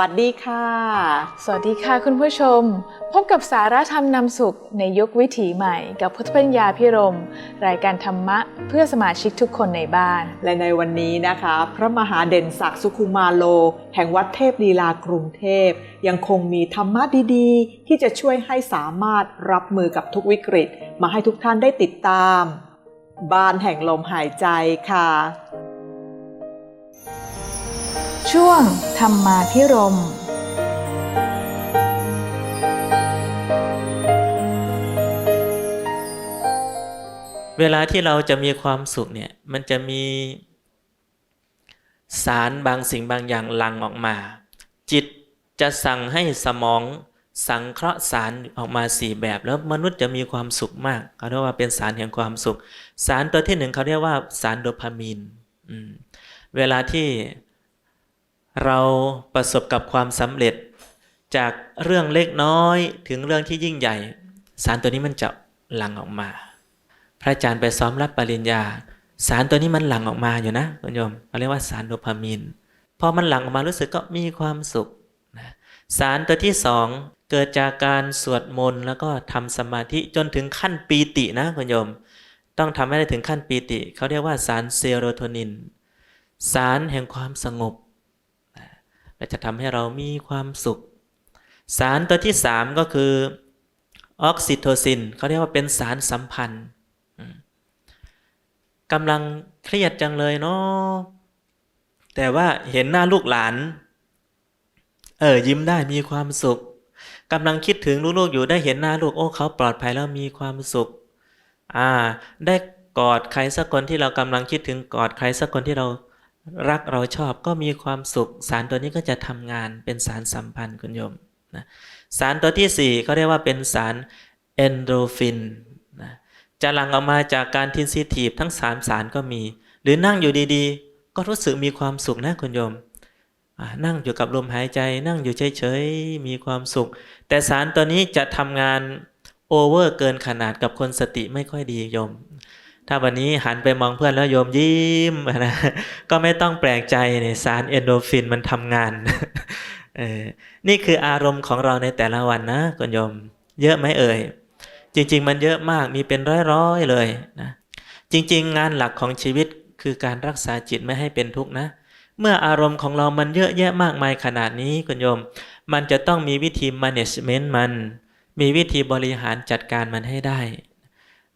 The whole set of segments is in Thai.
วัสดีค่ะ สวัสดีค่ะคุณผู้ชม พบกับสาระธรรมนำสุขในยุควิถีใหม่ กับพุทธปัญญาพิรม รายการธรรมะเพื่อสมาชิกทุกคนในบ้าน และในวันนี้นะคะ พระมหาเด่นศักดิ์สุขุมาโล แห่งวัดเทพลีลากรุงเทพ ยังคงมีธรรมะดีๆ ที่จะช่วยให้สามารถรับมือกับทุกวิกฤต มาให้ทุกท่านได้ติดตาม บ้านแห่งลมหายใจค่ะ ช่วงธรรมาพิรมเวลาที่เราจะมีความสุขเนี่ยมันจะมีสารบางสิ่งบางอย่างหลั่งออกมา จิตจะสั่งให้สมองสังเคราะห์สารออกมาสี่แบบแล้วมนุษย์จะมีความสุขมากเขาเรียกว่าเป็นสารแห่งความสุข สารตัวที่หนึ่งเขาเรียกว่าสารโดพามีนมเวลาที่ เราประสบกับความสำเร็จ จากเรื่องเล็กน้อยถึงเรื่องที่ยิ่งใหญ่ สารตัวนี้มันจะหลั่งออกมา พระอาจารย์ไปซ้อมรับปริญญา สารตัวนี้มันหลั่งออกมาอยู่นะคุณโยมเขาเรียกว่าสารโดพามีนพอมันหลั่งออกมารู้สึกก็มีความสุขนะสารตัวที่สองเกิดจากการสวดมนต์แล้วก็ทำสมาธิจนถึงขั้นปีตินะคุณโยม ต้องทำให้ได้ถึงขั้นปีติ เขาเรียกว่าสารเซโรโทนิน สารแห่งความสงบ และจะทำให้เรามีความสุข สารตัวที่สามก็คือออกซิโทซินเขาเรียกว่าเป็นสารสัมพันธ์กำลังเครียดจังเลยเนาะแต่ว่าเห็นหน้าลูกหลาน เออยิ้มได้มีความสุขกำลังคิดถึงลูกๆอยู่ได้เห็นหน้าลูกโอ้เขาปลอดภัยแล้วมีความสุข อ่า ได้กอดใครสักคนที่เรากำลังคิดถึงกอดใครสักคนที่เรา รักเราชอบก็มีความสุข สารตัวนี้ก็จะทำงานเป็นสารสัมพันธ์คุณโยมนะสารตัวที่สี่เขาเรียกว่าเป็นสารเอนโดฟินนะจะหลั่งออกมาจากการทินซิทีฟทั้งสามสารก็มี หรือนั่งอยู่ดีๆ ก็รู้สึกมีความสุขนะคุณโยมนั่งอยู่กับลมหายใจ นั่งอยู่เฉยๆ มีความสุข แต่สารตัวนี้จะทำงานโอเวอร์เกินขนาดกับคนสติไม่ค่อยดีโยม ถ้าวันนี้หันไปมองเพื่อนแล้วโยมยิ้มนะก็ไม่ต้องแปลกใจเนี่ยสารเอนโดฟินมันทำงานเออนี่คืออารมณ์ของเราในแต่ละวันนะคุณโยม เยอะไหมเอ่ย จริง ๆ มันเยอะมากมีเป็นร้อยๆเลยนะจริง ๆ งานหลักของชีวิตคือการรักษาจิตไม่ให้เป็นทุกข์นะ เมื่ออารมณ์ของเรามันเยอะแยะมากมายขนาดนี้คุณโยม มันจะต้องมีวิธี management มัน มีวิธีบริหารจัดการมันให้ได้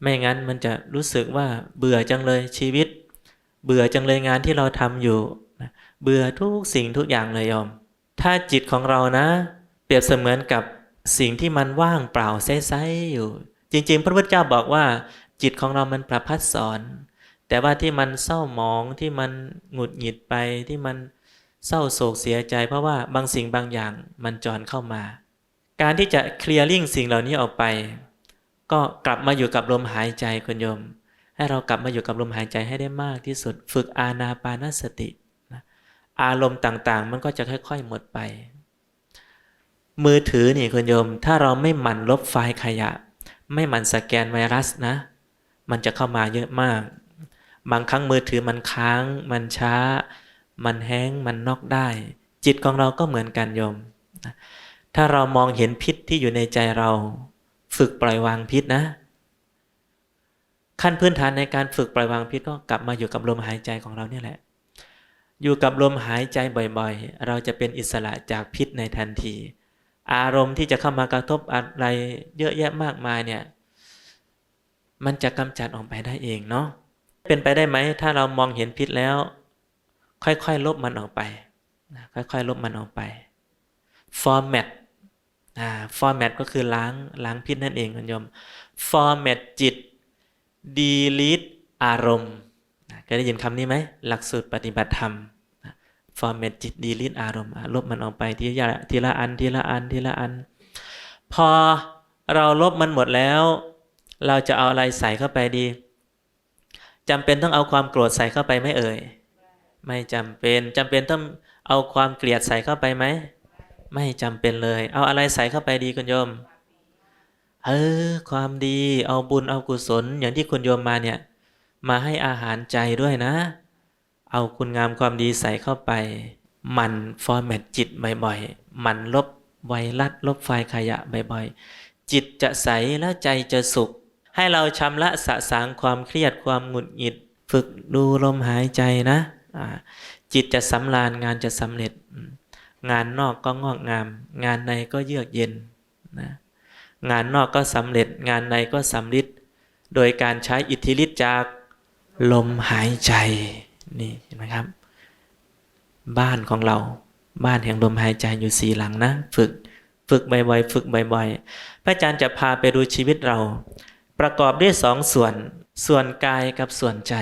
ไม่งั้นมันจะรู้สึกว่าเบื่อจังเลยชีวิต เบื่อจังเลยงานที่เราทำอยู่นะเบื่อทุกสิ่งทุกอย่างเลยโยมถ้าจิตของเรานะ เปรียบเสมือนกับสิ่งที่มันว่างเปล่าใสๆอยู่ จริง ๆ พระพุทธเจ้าบอกว่า จิตของเรามันประพัดสอน แต่ว่าที่มันเศร้าหมองที่มันหงุดหงิดไปที่มันเศร้าโศกเสียใจเพราะว่าบางสิ่งบางอย่างมันจรเข้ามา การที่จะเคลียร์ลิงสิ่งเหล่านี้ออกไป ก็กลับมาอยู่กับลมหายใจคุณโยม ให้เรากลับมาอยู่กับลมหายใจให้ได้มากที่สุด ฝึกอานาปานสตินะอารมณ์ต่างๆ มันก็จะค่อย ๆ หมดไป มือถือนี่คุณโยม ถ้าเราไม่หมั่นลบไฟล์ขยะ ไม่หมั่นสแกนไวรัสนะ มันจะเข้ามาเยอะมาก บางครั้งมือถือมันค้าง มันช้า มันแห้งมันนอกได้ จิตของเราก็เหมือนกันโยม ถ้าเรามองเห็นพิษที่อยู่ในใจเรา ฝึกปล่อยวางพิษนะ ขั้นพื้นฐานในการฝึกปล่อยวางพิษก็กลับมาอยู่กับลมหายใจของเราเนี่ยแหละ อยู่กับลมหายใจบ่อยๆ เราจะเป็นอิสระจากพิษในทันที อารมณ์ที่จะเข้ามากระทบอะไรเยอะแยะมากมายเนี่ย มันจะกำจัดออกไปได้เองเนาะเป็นไปได้ไหมถ้าเรามองเห็นพิษแล้ว ค่อยๆลบมันออกไปค่อยๆลบมันออกไป format อ่า format ก็คือล้างล้างพิษนั่นเองคุณโยม format จิต delete อารมณ์เคยได้ยินคำนี้ไหมหลักสูตรปฏิบัติธรรม format จิต delete อารมณ์ลบมันออกไปทีละทีละอันทีละอันทีละอัน พอเราลบมันหมดแล้ว เราจะเอาอะไรใส่เข้าไปดีจำเป็นต้องเอาความโกรธใส่เข้าไปไหมเอ่ย ไม่จำเป็นจำเป็นต้องเอาความเกลียดใส่เข้าไปไหม ไม่จำเป็นเลย เอาอะไรใส่เข้าไปดีคุณโยม เออ ความดี เอาบุญเอากุศล อย่างที่คุณโยมมาเนี่ย มาให้อาหารใจด้วยนะ เอาคุณงามความดีใส่เข้าไป มันฟอร์แมตจิตบ่อยๆ มันลบไวรัสลบไฟขยะบ่อยๆ จิตจะใสและใจจะสุข ให้เราชำระสะสางความเครียดความหงุดหงิด ฝึกดูลมหายใจนะ จิตจะสำราญงานจะสำเร็จ งานนอกก็งอกงาม งานในก็เยือกเย็นนะงานนอกก็สำเร็จงานในก็สำลิดโดยการใช้อิทธิฤทธิ์จากลมหายใจนี่เห็นไหมครับ บ้านของเราบ้านแห่งลมหายใจอยู่สี่หลังนะ ฝึกฝึกบ่อยๆฝึกบ่อยๆพระอาจารย์จะพาไปดูชีวิตเรา ประกอบด้วยสองส่วน ส่วนกายกับส่วนใจ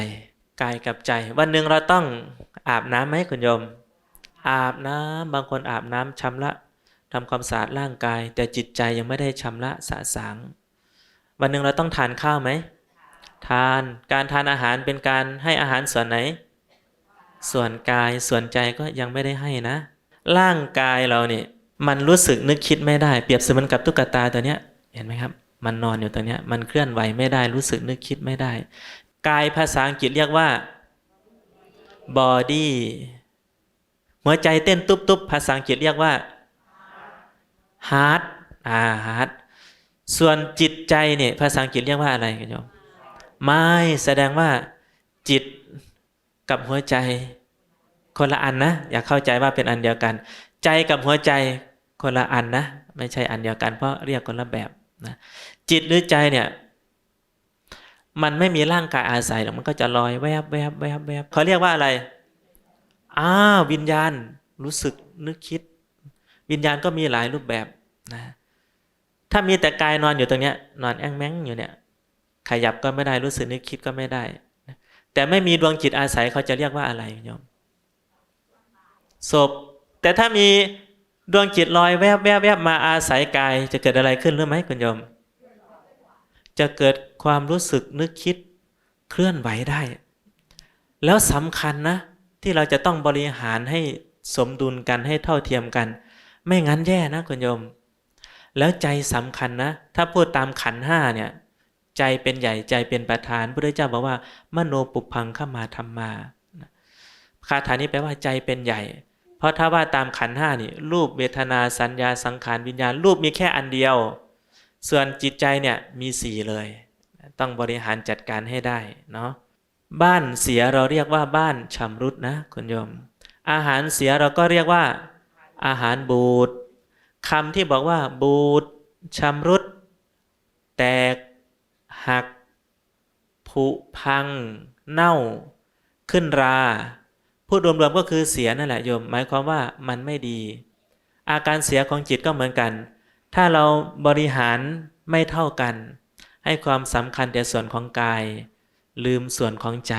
กายกับใจ วันหนึ่งเราต้องอาบน้ำไหมคุณโยม อาบน้ำบางคนอาบน้ำชำระทำความสะอาดร่างกาย แต่จิตใจยังไม่ได้ชำระสะสาง วันหนึ่งเราต้องทานข้าวไหม ทานการทานอาหารเป็นการให้อาหารส่วนไหน ส่วนกายส่วนใจก็ยังไม่ได้ให้นะ ร่างกายเราเนี่ยมันรู้สึกนึกคิดไม่ได้ เปรียบเสมือนกับตุ๊กตาตัวเนี้ยเห็นไหมครับ มันนอนอยู่ตัวเนี้ยมันเคลื่อนไหวไม่ได้รู้สึกนึกคิดไม่ได้ กายภาษาอังกฤษเรียกว่า body หัวใจเต้นตุบๆภาษาอังกฤษเรียกว่า heart อ่า heart ส่วนจิตใจเนี่ยภาษาอังกฤษเรียกว่าอะไรกันโยมไม่แสดงว่าจิตกับหัวใจคนละอันนะ อย่าเข้าใจว่าเป็นอันเดียวกัน ใจกับหัวใจคนละอันนะ ไม่ใช่อันเดียวกัน เพราะเรียกคนละแบบนะจิตหรือใจเนี่ย มันไม่มีร่างกายอาศัยหรอกมันก็จะลอยแวบแวบแวบแวบเขาเรียกว่าอะไร อ้าวิญญาณรู้สึกนึกคิด วิญญาณก็มีหลายรูปแบบนะถ้ามีแต่กายนอนอยู่ตรงเนี้ยนอนแองแมงอยู่เนี่ยขยับก็ไม่ได้รู้สึกนึกคิดก็ไม่ได้ แต่ไม่มีดวงจิตอาศัยเขาจะเรียกว่าอะไรโยมศพแต่ถ้ามีดวงจิตลอยแวบแวบแวบมาอาศัยกาย จะเกิดอะไรขึ้นรู้ไหมคุณโยม จะเกิดความรู้สึกนึกคิดเคลื่อนไหวได้ แล้วสำคัญนะ ที่เราจะต้องบริหารให้สมดุลกันให้เท่าเทียมกัน ไม่งั้นแย่นะคุณโยม แล้วใจสำคัญนะ ถ้าพูดตามขันห้าเนี่ย ใจเป็นใหญ่ใจเป็นประธานพระพุทธเจ้าบอกว่า มโนปุพังเข้ามาทำมาคาถานี้แปลว่าใจเป็นใหญ่ เพราะถ้าว่าตามขันห้านี่รูปเวทนาสัญญาสังขารวิญญาณรูปมีแค่อันเดียว ส่วนจิตใจเนี่ยมีสี่เลย ต้องบริหารจัดการให้ได้เนาะ บ้านเสียเราเรียกว่าบ้านชำรุดนะคุณโยม อาหารเสียเราก็เรียกว่า อาหารบูดคำที่บอกว่า บูดชำรุด แตก หัก ผุพัง เน่า ขึ้นรา พูดรวมๆก็คือเสียนั่นแหละโยม หมายความว่ามันไม่ดี อาการเสียของจิตก็เหมือนกัน ถ้าเราบริหารไม่เท่ากัน ให้ความสำคัญแต่ส่วนของกาย ลืมส่วนของใจ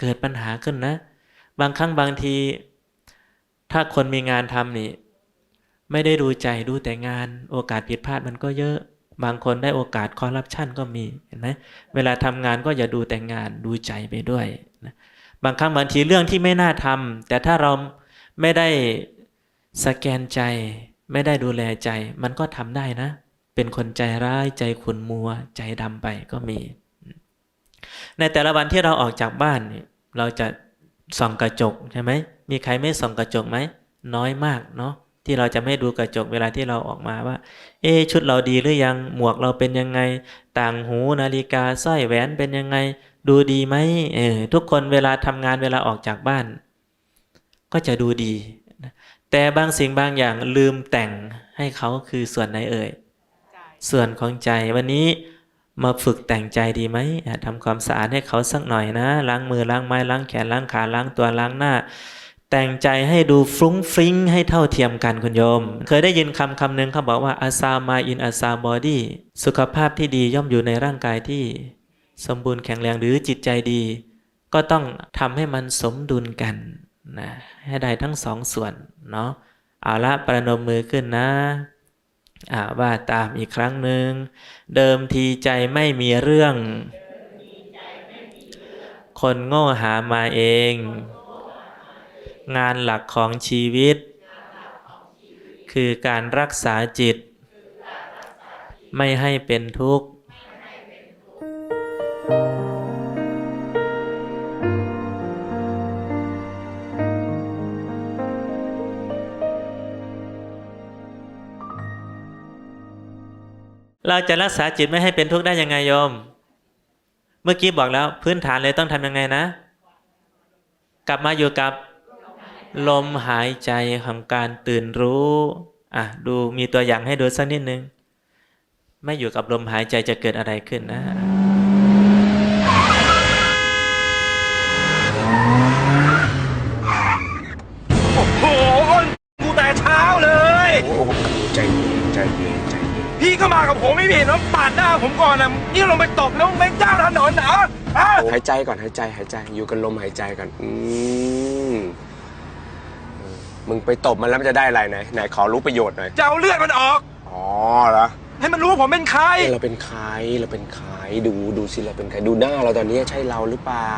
เกิดปัญหาขึ้นนะ บางครั้งบางที ถ้าคนมีงานทำนี่ ไม่ได้ดูใจดูแต่งาน โอกาสผิดพลาดมันก็เยอะ บางคนได้โอกาสคอร์รัปชันก็มีเห็นไหมเวลาทำงานก็อย่าดูแต่งานดูใจไปด้วยนะบางครั้งบางทีเรื่องที่ไม่น่าทำแต่ถ้าเราไม่ได้สแกนใจ ไม่ได้ดูแลใจ มันก็ทำได้นะ เป็นคนใจร้ายใจขุนมัว ใจดำไปก็มี ในแต่ละวันที่เราออกจากบ้านเนี่ยเราจะส่องกระจกใช่ไหมมีใครไม่ส่องกระจกไหมน้อยมากเนาะที่เราจะไม่ดูกระจกเวลาที่เราออกมาว่า เอะชุดเราดีหรือยังหมวกเราเป็นยังไง ต่างหูนาฬิกาสร้อยแหวนเป็นยังไง ดูดีไหมเออทุกคนเวลาทำงานเวลาออกจากบ้าน ก็จะดูดี แต่บางสิ่งบางอย่างลืมแต่งให้เขาคือส่วนไหนเอ่ยส่วนของใจวันนี้ มาฝึกแต่งใจดีไหมทำความสะอาดให้เขาสักหน่อยนะ ล้างมือล้างไม้ล้างแขนล้างขาล้างตัวล้างหน้า แต่งใจให้ดูฟรุ้งฟริ้งให้เท่าเทียมกันคุณโยม เคยได้ยินคำคำหนึ่งเขาบอกว่าอาซามาอินอาซาบอดี้สุขภาพที่ดีย่อมอยู่ในร่างกายที่ สมบูรณ์แข็งแรงหรือจิตใจดี ก็ต้องทำให้มันสมดุลกันนะให้ได้ทั้งสองส่วนเนาะเอาละประนมมือขึ้นนะ ว่าตามอีกครั้งหนึ่ง เดิมทีใจไม่มีเรื่อง คนโง่หามาเอง งานหลักของชีวิต คือการรักษาจิต ไม่ให้เป็นทุกข์ เราจะรักษาจิตไม่ให้เป็นทุกข์ได้ยังไงโยม เมื่อกี้บอกแล้วพื้นฐานเลยต้องทำยังไงนะ กลับมาอยู่กับลมหายใจของการตื่นรู้อะดูมีตัวอย่างให้ดูสักนิดนึง ไม่อยู่กับลมหายใจจะเกิดอะไรขึ้นนะ แล้วปาดหน้าผมก่อนนะนี่ลงไปตบแล้วไม่เจ้าถนนเหรอฮะหายใจก่อนหายใจหายใจ อยู่กับลมหายใจก่อนอืมเออมึงไปตบมันแล้วมันจะได้อะไรไหนไหนขอรู้ประโยชน์หน่อยจะเอาเลือดมันออก อ๋อเหรอให้มันรู้ว่าผมเป็นใครเอ้ยเราเป็นใครเราเป็นใครดูดูสิเราเป็นใครดูหน้าเราตอนนี้ใช่เราหรือเปล่า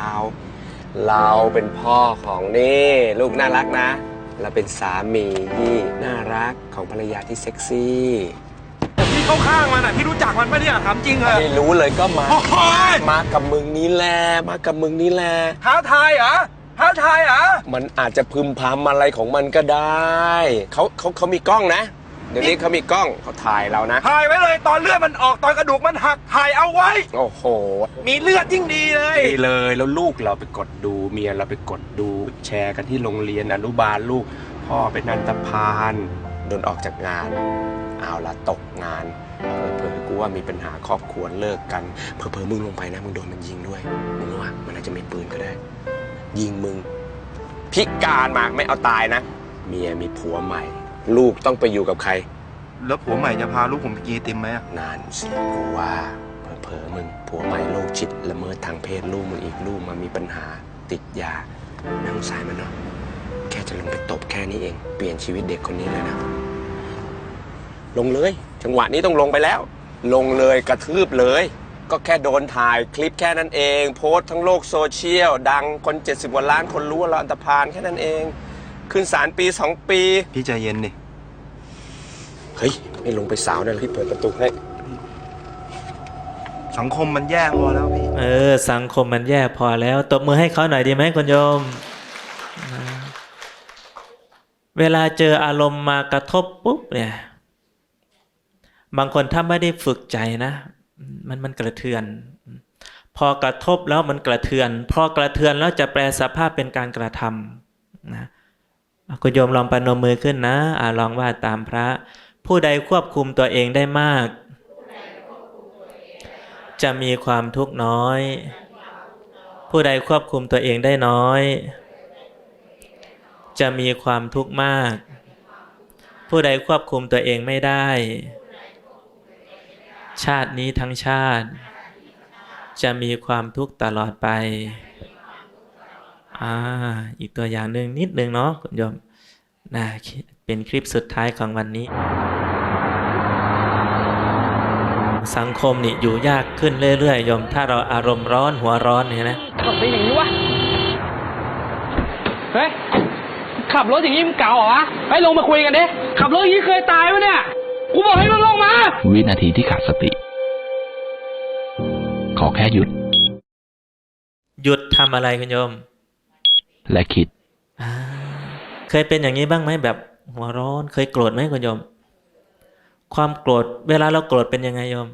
เราเป็นพ่อของนี่ลูกน่ารักนะ เราเป็นสามีที่น่ารักของภรรยาที่เซ็กซี่พี่ เข้าข้างมันอะพี่รู้จักมันปะเนี่ยถามจริงเหรอไม่รู้เลยก็มา โอ้โหยมากับมึงนี่แหละ มากับมึงนี่แหละ ท้าทายเหรอท้าทายเหรอมันอาจจะพึมพำอะไรของมันก็ได้ เขาเขาเขามีกล้องนะ เดี๋ยวนี้เขามีกล้องเขาถ่ายเรานะ ถ่ายไว้เลยตอนเลือดมันออกตอนกระดูกมันหักถ่ายเอาไว้ โอ้โห มีเลือดยิ่งดีเลย ดีเลยแล้วลูกเราไปกดดูเมียเราไปกดดูแชร์กันที่โรงเรียนอนุบาลลูก พ่อเป็นนันตพานโดนออกจากงาน เอาละตกงานเผลอๆกูว่ามีปัญหาครอบครัวเลิกกันเผลอๆมึงลงไปนะมึงโดนมันยิงด้วยมึงว่ามันอาจจะมีปืนก็ได้ ยิงมึงพิการมาไม่เอาตายนะ เมียมีผัวใหม่ ลูกต้องไปอยู่กับใคร แล้วผัวใหม่จะพาลูกผมไปกินไอติมไหมอะนานสิกูว่าเผลอๆมึงผัวใหม่โรคจิตละเมิดทางเพศลูกมึงอีกลูกมามีปัญหาติดยาน่าสงสารมันเนาะแค่จะลงไปตบแค่นี้เอง เปลี่ยนชีวิตเด็กคนนี้เลยนะ ลงเลย จังหวะนี้ต้องลงไปแล้ว ลงเลยกระทืบเลย ก็แค่โดนถ่ายคลิปแค่นั้นเอง โพสต์ทั้งโลกโซเชียล ดังคน 70กว่าล้านคนรู้ว่าเราอันตรพานแค่นั้นเอง ขึ้นศาลปีสองปี พี่ใจเย็นดิเฮ้ยไม่ลงไปสาวนะรีบเปิดประตูให้สังคมมันแย่พอแล้วพี่เออ สังคมมันแย่พอแล้ว ตบมือให้เขาหน่อยดีไหมคุณโยมนะเวลาเจออารมณ์มากระทบปุ๊บเนี่ย บางคนถ้าไม่ได้ฝึกใจนะ มันมันกระเทือน พอกระทบแล้วมันกระเทือน พอกระเทือนแล้วจะแปลสภาพเป็นการกระทำนะคุณโยมลองประนมมือขึ้นนะอลองว่าตามพระ ผู้ใดควบคุมตัวเองได้มาก จะมีความทุกข์น้อย ผู้ใดควบคุมตัวเองได้น้อย จะมีความทุกข์มาก ผู้ใดควบคุมตัวเองไม่ได้ ชาตินี้ทั้งชาติ จะมีความทุกข์ตลอดไป อ่า อีกตัวอย่างหนึ่งนิดนึงเนาะคุณโยมนะเป็นคลิปสุดท้ายของวันนี้ สังคมนี่อยู่ยากขึ้นเรื่อยๆโยม ถ้าเราอารมณ์ร้อนหัวร้อนเนี่ยนะขับไปอย่างนี้วะเฮ้ยขับรถอย่างนี้มันเก่าเหรอวะไปลงมาคุยกันดิขับรถอย่างนี้เคยตายวะเนี่ยูบอกให้มึงลงมา วินาทีที่ขาดสติ ขอแค่หยุด หยุดทำอะไรคุณโยม และคิดเคยเป็นอย่างนี้บ้างไหมแบบหัวร้อน เคยโกรธไหมคุณโยม ความโกรธเวลาเราโกรธเป็นยังไงโยม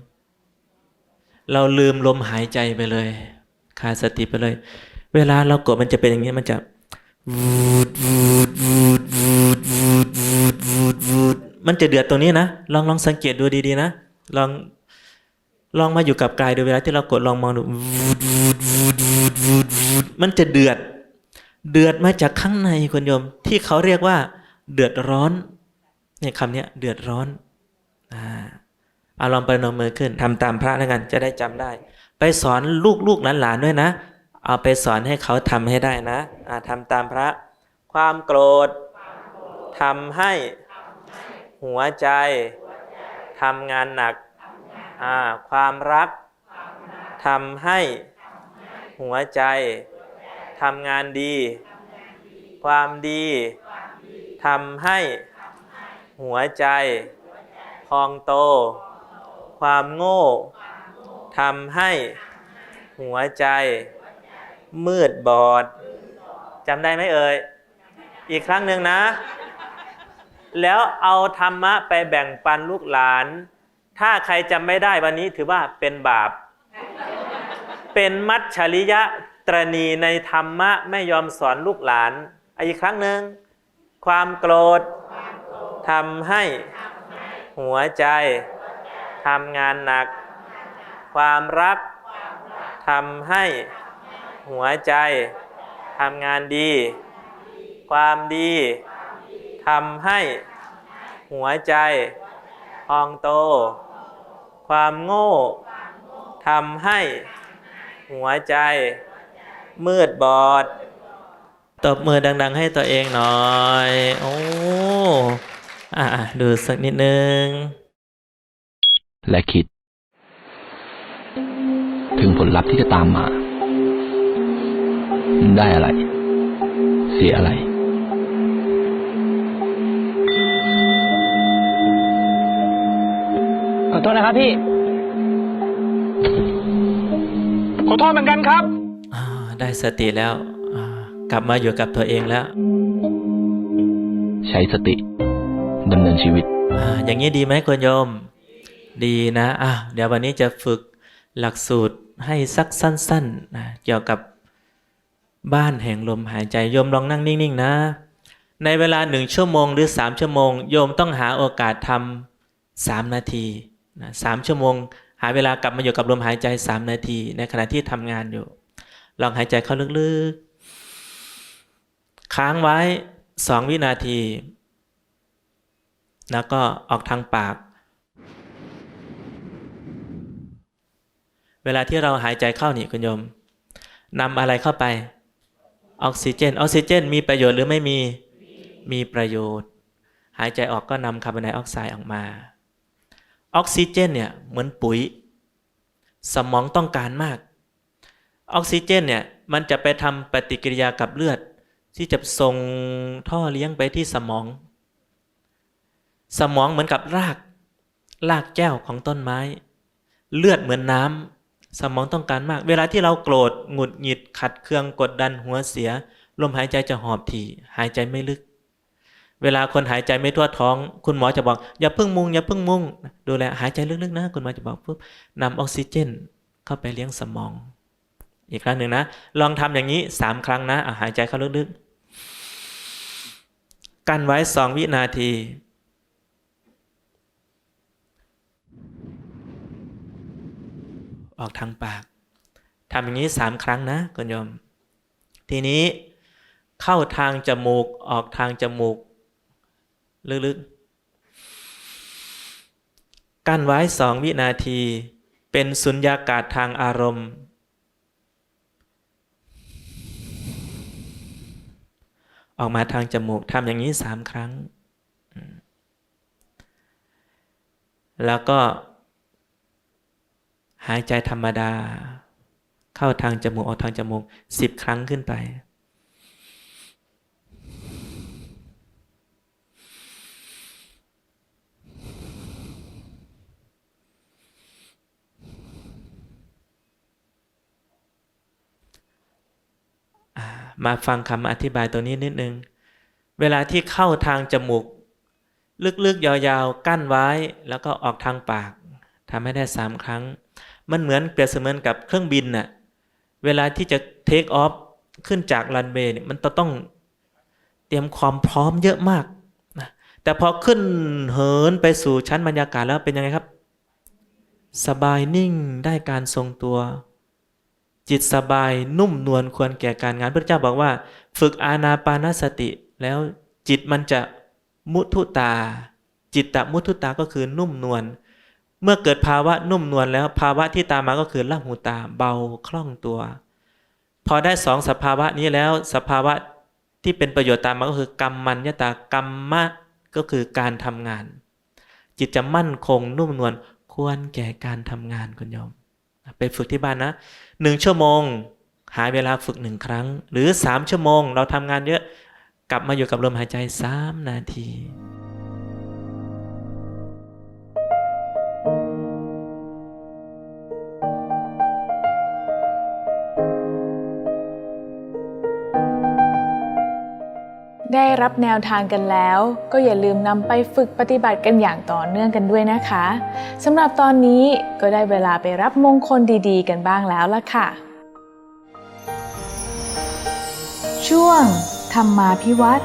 เราลืมลมหายใจไปเลย ขาดสติไปเลย เวลาเราโกรธมันจะเป็นอย่างนี้มันจะวูดวูดวูดวู มันจะเดือดตรงนี้นะลองลองสังเกตดูดีๆนะลองลองมาอยู่กับกายดูเวลาที่เรากดลองมองดูวูดวูดวูดวูดวูดวูดมันจะเดือด เดือดมาจากข้างในคุณโยม ที่เขาเรียกว่า เดือดร้อนเนี่ยคำนี้เดือดร้อนอ่าเอาลองประนมมือขึ้นทำตามพระแล้วกันจะได้จำได้ ไปสอนลูกลูกหลานๆด้วยนะ เอาไปสอนให้เขาทำให้ได้นะอ่าทำตามพระ ความโกรธทำให้ หัวใจทำงานหนักอ่าความรักทำให้หัวใจทำงานดี ความดีทำให้หัวใจพองโต ความโง่ทำให้หัวใจ มืดบอดจำได้ไหมเอ่ย อีกครั้งหนึ่งนะ แล้วเอาธรรมะไปแบ่งปันลูกหลาน ถ้าใครจำไม่ได้วันนี้ถือว่าเป็นบาป เป็นมัจฉริยะตรณีในธรรมะไม่ยอมสอนลูกหลาน อีกครั้งหนึ่งความโกรธทำให้หัวใจทำงานหนัก ความรักทำให้หัวใจทำงานดี ความดี ทำให้หัวใจพองโต ความโง่ทำให้หัวใจมืดบอด ตบมือดัง ๆ ให้ตัวเองหน่อย โอ้อะดูสักนิดนึง และคิด ถึงผลลัพธ์ที่จะตามมา ได้อะไร เสียอะไร โทษนะครับพี่ ขอโทษเหมือนกันครับ อ่าได้สติแล้วอ่ากลับมาอยู่กับตัวเองแล้วใช้สติดำเนินชีวิตอ่าอย่างนี้ดีไหมคุณโยม ดีนะอะเดี๋ยววันนี้จะฝึกหลักสูตรให้สักสั้นๆนะเกี่ยวกับบ้านแห่งลมหายใจโยมลองนั่งนิ่งๆนะ ในเวลาหนึ่งชั่วโมงหรือสามชั่วโมง โยมต้องหาโอกาสทำสามนาที นะสามชั่วโมง หาเวลากลับมาอยู่กับลมหายใจสามนาที ในขณะที่ทำงานอยู่ ลองหายใจเข้าลึกๆ ค้างไว้สองวินาที แล้วก็ออกทางปาก เวลาที่เราหายใจเข้านี่คุณโยมนำอะไรเข้าไป ออกซิเจน ออกซิเจน มีประโยชน์หรือไม่มี มีประโยชน์ หายใจออกก็นำคาร์บอนไดออกไซด์ออกมา ออกซิเจนเนี่ยเหมือนปุ๋ย สมองต้องการมาก ออกซิเจนเนี่ยมันจะไปทำปฏิกิริยากับเลือด ที่จะส่งท่อเลี้ยงไปที่สมอง สมองเหมือนกับราก รากแก้วของต้นไม้ เลือดเหมือนน้ำสมองต้องการมาก เวลาที่เราโกรธหงุดหงิดขัดเคืองกดดันหัวเสีย ลมหายใจจะหอบถี่หายใจไม่ลึก เวลาคนหายใจไม่ทั่วท้อง คุณหมอจะบอก อย่าพิ่งมุง อย่าพิ่งมุง ดูแลหายใจลึกๆนะ คุณหมอจะบอกปุ๊บนำออกซิเจน เข้าไปเลี้ยงสมอง อีกครั้งหนึ่งนะ ลองทำอย่างนี้สามครั้งนะอะหายใจเข้าลึกๆ กันไว้สองวินาทีออกทางปากทำอย่างนี้สามครั้งนะคุณโยม ทีนี้เข้าทางจมูกออกทางจมูก ลึกๆ กั้นไว้สองวินาที เป็นสุญญากาศทางอารมณ์ ออกมาทางจมูกทำอย่างนี้สามครั้ง แล้วก็ หายใจธรรมดา เข้าทางจมูกออกทางจมูกสิบครั้งขึ้นไป อ่า มาฟังคำอธิบายตัวนี้นิดนึง เวลาที่เข้าทางจมูก ลึกๆยาวๆ กั้นไว้ แล้วก็ออกทางปากทำให้ได้สามครั้ง มันเหมือนเปรียบเสมือนกับเครื่องบินน่ะ เวลาที่จะเทคออฟขึ้นจากรันเวย์เนี่ยมันต้องเตรียมความพร้อมเยอะมากนะแต่พอขึ้นเหินไปสู่ชั้นบรรยากาศแล้วเป็นยังไงครับ สบายนิ่งได้การทรงตัว จิตสบายนุ่มนวลควรแก่การงานพระเจ้าบอกว่า ฝึกอาณาปานสติ แล้วจิตมันจะมุทุตา จิตตมุทุตาก็คือนุ่มนวลเมื่อเกิดภาวะนุ่มนวลแล้วภาวะที่ตามมาก็คือละหูตาเบาคล่องตัว พอได้สองสภาวะนี้แล้วสภาวะที่เป็นประโยชน์ตามมาก็คือกรรมมัญญตากรรมมะก็คือการทำงาน จิตจะมั่นคงนุ่มนวลควรแก่การทำงานคุณโยม ไปฝึกที่บ้านนะหนึ่งชั่วโมง หาเวลาฝึกหนึ่งครั้ง หรือสามชั่วโมง เราทำงานเยอะกลับมาอยู่กับลมหายใจสามนาที ได้รับแนวทางกันแล้ว ก็อย่าลืมนำไปฝึกปฏิบัติกันอย่างต่อเนื่องกันด้วยนะคะสำหรับตอนนี้ก็ได้เวลาไปรับมงคลดีๆ กันบ้างแล้วล่ะค่ะ ช่วงธรรมาพิวัตร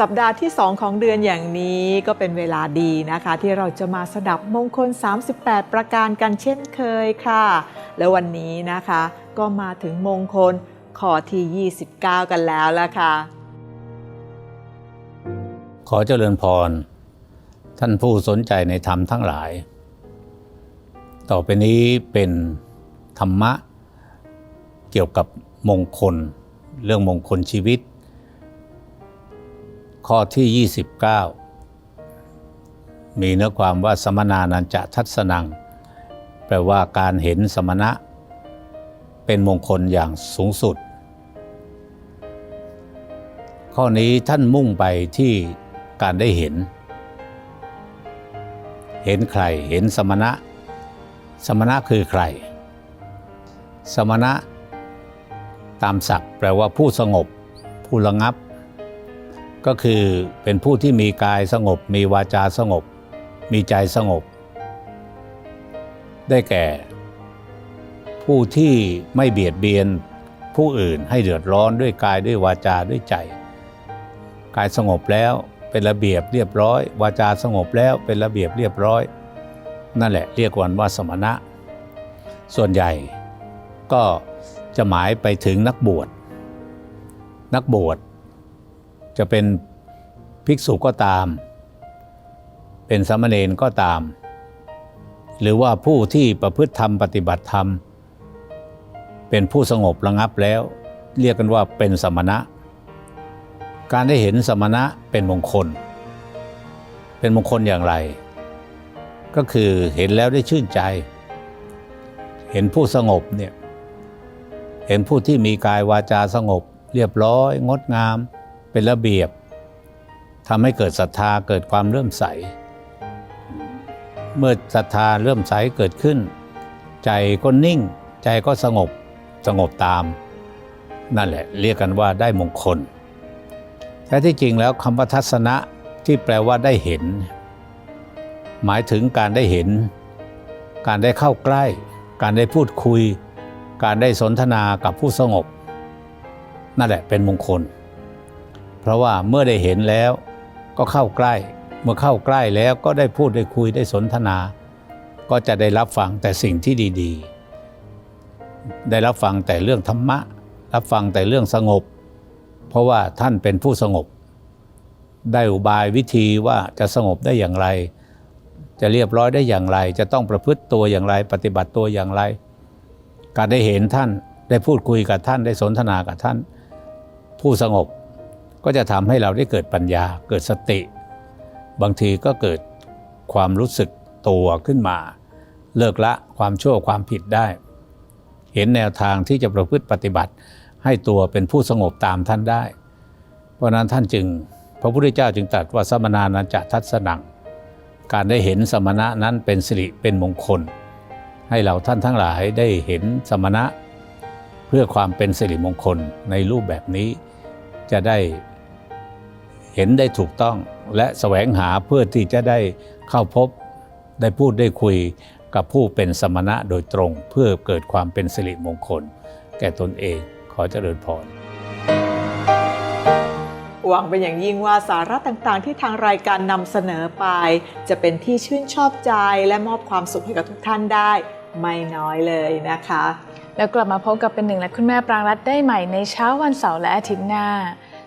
สัปดาห์ที่ 2 ของเดือนอย่างนี้ก็เป็นเวลาดีนะคะ ที่เราจะมาสดับมงคล 38 ประการกันเช่นเคยค่ะ แล้ววันนี้นะคะก็มาถึงมงคลข้อที่ 29 กันแล้วละค่ะ ขอเจริญพร ท่านผู้สนใจในธรรมทั้งหลาย ต่อไปนี้เป็นธรรมะเกี่ยวกับมงคล เรื่องมงคลชีวิต ข้อที่ 29 มีเนื้อความว่าสมนานันจะทัศนัง แปลว่าการเห็นสมณะ เป็นมงคลอย่างสูงสุด ข้อนี้ท่านมุ่งไปที่การได้เห็น เห็นใครเห็นสมณะ สมณะคือใคร สมณะ ตามศัพท์แปลว่าผู้สงบ ผู้ระงับ ก็คือเป็นผู้ที่มีกายสงบ มีวาจาสงบ มีใจสงบ ได้แก่ ผู้ที่ไม่เบียดเบียนผู้อื่นให้เดือดร้อนด้วยกายด้วยวาจาด้วยใจ กายสงบแล้วเป็นระเบียบเรียบร้อย วาจาสงบแล้วเป็นระเบียบเรียบร้อย นั่นแหละเรียกวันว่าสมณะ ส่วนใหญ่ก็จะหมายไปถึงนักบวชนักบวช จะเป็นภิกษุก็ตาม เป็นสามเณรก็ตาม หรือว่าผู้ที่ประพฤติธรรมปฏิบัติธรรม เป็นผู้สงบระงับแล้ว เรียกกันว่าเป็นสมณะ การได้เห็นสมณะเป็นมงคล เป็นมงคลอย่างไร ก็คือเห็นแล้วได้ชื่นใจ เห็นผู้สงบเนี่ยเห็นผู้ที่มีกายวาจาสงบ เรียบร้อย งดงาม เป็นระเบียบทำให้เกิดศรัทธาเกิดความเลื่มใส เมื่อศรัทธาเลื่มใสเกิดขึ้น ใจก็นิ่ง ใจก็สงบสงบตาม นั่นแหละ เรียกกันว่าได้มงคลแท้ที่จริงแล้วคำว่าทัศนะที่แปลว่าได้เห็น หมายถึงการได้เห็น การได้เข้าใกล้ การได้พูดคุย การได้สนทนากับผู้สงบ นั่นแหละเป็นมงคล เพราะว่าเมื่อได้เห็นแล้วก็เข้าใกล้ เมื่อเข้าใกล้แล้วก็ได้พูดได้คุยได้สนทนา ก็จะได้รับฟังแต่สิ่งที่ดีๆ ได้รับฟังแต่เรื่องธรรมะ รับฟังแต่เรื่องสงบ เพราะว่าท่านเป็นผู้สงบ ได้อุบายวิธีว่าจะสงบได้อย่างไร จะเรียบร้อยได้อย่างไร จะต้องประพฤติตัวอย่างไร ปฏิบัติตัวอย่างไร การได้เห็นท่านได้พูดคุยกับท่านได้สนทนากับท่าน ผู้สงบ ก็จะทำให้เราได้เกิดปัญญาเกิดสติ บางทีก็เกิดความรู้สึกตัวขึ้นมา เลิกละความชั่วความผิดได้ เห็นแนวทางที่จะประพฤติปฏิบัติ ให้ตัวเป็นผู้สงบตามท่านได้ เพราะนั้นท่านจึง พระพุทธเจ้าจึงตรัสว่าสมนานันจะทัศนัง การได้เห็นสมณะนั้นเป็นสิริเป็นมงคล ให้เราท่านทั้งหลายได้เห็นสมณะ เพื่อความเป็นสิริมงคลในรูปแบบนี้จะได้ ห็นได้ถูกต้อง และแสวงหาเพื่อที่จะได้เข้าพบได้พูดได้คุยกับผู้เป็นสมณะโดยตรง เพื่อเกิดความเป็นสิริมงคล แก่ตนเองขอเจริญพรหวังเป็นอย่างยิ่งว่าสาระต่างๆ ที่ทางรายการนำเสนอไป จะเป็นที่ชื่นชอบใจและมอบความสุขให้กับทุกท่านได้ ไม่น้อยเลยนะคะ แล้วกลับมาพบกับเป็นหนึ่งและคุณแม่ปรางรัตน์ได้ใหม่ในเช้าวันเสาร์และอาทิตย์หน้า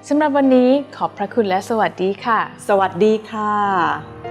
สำหรับวันนี้ขอบพระคุณและสวัสดีค่ะ สวัสดีค่ะ